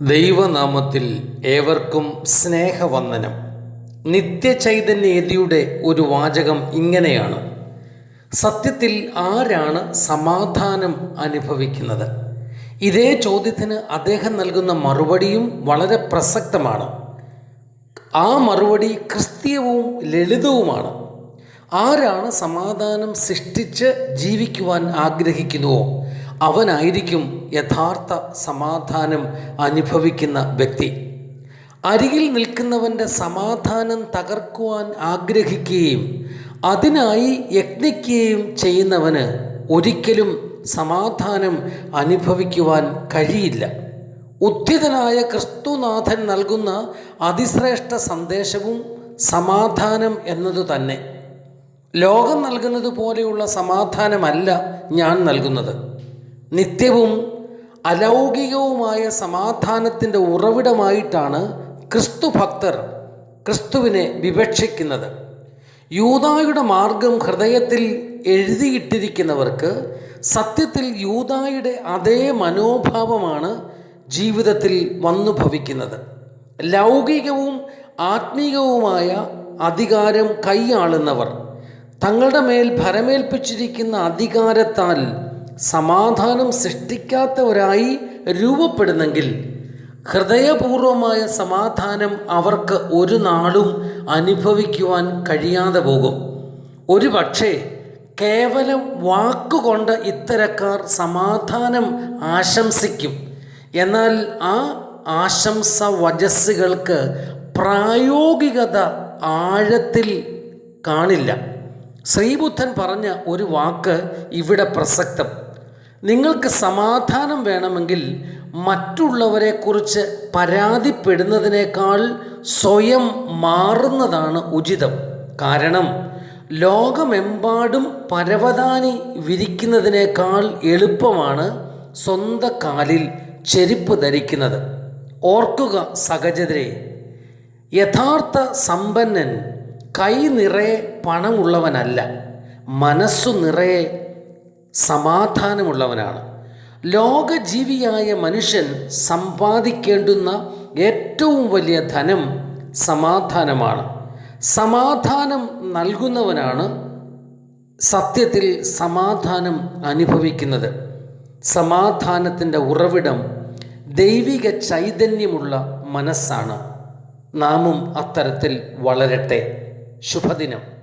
ദൈവനാമത്തിൽ ഏവർക്കും സ്നേഹവന്ദനം. നിത്യചൈതന്യതിയുടെ ഒരു വാചകം ഇങ്ങനെയാണ്. സത്യത്തിൽ ആരാണ് സമാധാനം അനുഭവിക്കുന്നത്? ഇതേ ചോദ്യത്തിന് അദ്ദേഹം നൽകുന്ന മറുപടിയും വളരെ പ്രസക്തമാണ്. ആ മറുപടി ക്രിസ്തീയവും ലളിതവുമാണ്. ആരാണ് സമാധാനം സൃഷ്ടിച്ച് ജീവിക്കുവാൻ ആഗ്രഹിക്കുന്നുവോ? അവനായിരിക്കും യഥാർത്ഥ സമാധാനം അനുഭവിക്കുന്ന വ്യക്തി. അരികിൽ നിൽക്കുന്നവന്റെ സമാധാനം തകർക്കുവാൻ ആഗ്രഹിക്കുകയും അതിനായി യത്നിക്കുകയും ചെയ്യുന്നവന് ഒരിക്കലും സമാധാനം അനുഭവിക്കുവാൻ കഴിയില്ല. ഉദ്ധിതനായ ക്രിസ്തുനാഥൻ നൽകുന്ന അതിശ്രേഷ്ഠ സന്ദേശവും സമാധാനം എന്നതു തന്നെ. ലോകം നൽകുന്നത് പോലെയുള്ള സമാധാനമല്ല ഞാൻ നൽകുന്നത്. നിത്യവും അലൗകികവുമായ സമാധാനത്തിന്റെ ഉറവിടമായിട്ടാണ് ക്രിസ്തു ഭക്തർ ക്രിസ്തുവിനെ വിവക്ഷിക്കുന്നത്. യൂതായുടെ മാർഗം ഹൃദയത്തിൽ എഴുതിയിട്ടിരിക്കുന്നവർക്ക് സത്യത്തിൽ യൂതായുടെ അതേ മനോഭാവമാണ് ജീവിതത്തിൽ വന്നു ഭവിക്കുന്നത് ലൗകികവും ആത്മീകവുമായ അധികാരം കൈയാളുന്നവർ തങ്ങളുടെ മേൽ ഭരമേൽപ്പിച്ചിരിക്കുന്ന അധികാരത്താൽ സമാധാനം സൃഷ്ടിക്കാത്തവരായി രൂപപ്പെടുന്നെങ്കിൽ ഹൃദയപൂർവമായ സമാധാനം അവർക്ക് ഒരു നാളും അനുഭവിക്കുവാൻ കഴിയാതെ പോകും. ഒരു പക്ഷേ കേവലം വാക്കുകൊണ്ട് ഇത്തരക്കാർ സമാധാനം ആശംസിക്കും. എന്നാൽ ആ ആശംസ വജസ്സുകൾക്ക് പ്രായോഗികത ആഴത്തിൽ കാണില്ല. ശ്രീബുദ്ധൻ പറഞ്ഞ ഒരു വാക്ക് ഇവിടെ പ്രസക്തം. നിങ്ങൾക്ക് സമാധാനം വേണമെങ്കിൽ മറ്റുള്ളവരെക്കുറിച്ച് പരാതിപ്പെടുന്നതിനേക്കാൾ സ്വയം മാറുന്നതാണ് ഉചിതം. കാരണം ലോകമെമ്പാടും പരവതാനി വിരിക്കുന്നതിനേക്കാൾ എളുപ്പമാണ് സ്വന്തം കാലിൽ ചെരുപ്പ് ധരിക്കുന്നത്. ഓർക്കുക സഹജതരെ യഥാർത്ഥ സമ്പന്നൻ കൈ നിറയെ പണമുള്ളവനല്ല മനസ്സു നിറയെ സമാധാനമുള്ളവനാണ്. ലോകജീവിയായ മനുഷ്യൻ സമ്പാദിക്കേണ്ടുന്ന ഏറ്റവും വലിയ ധനം സമാധാനമാണ്. സമാധാനം നൽകുന്നവനാണ് സത്യത്തിൽ സമാധാനം അനുഭവിക്കുന്നത്. സമാധാനത്തിന്റെ ഉറവിടം ദൈവിക ചൈതന്യമുള്ള മനസ്സാണ്. നാമും അത്തരത്തിൽ വളരട്ടെ. ശുഭദിനം.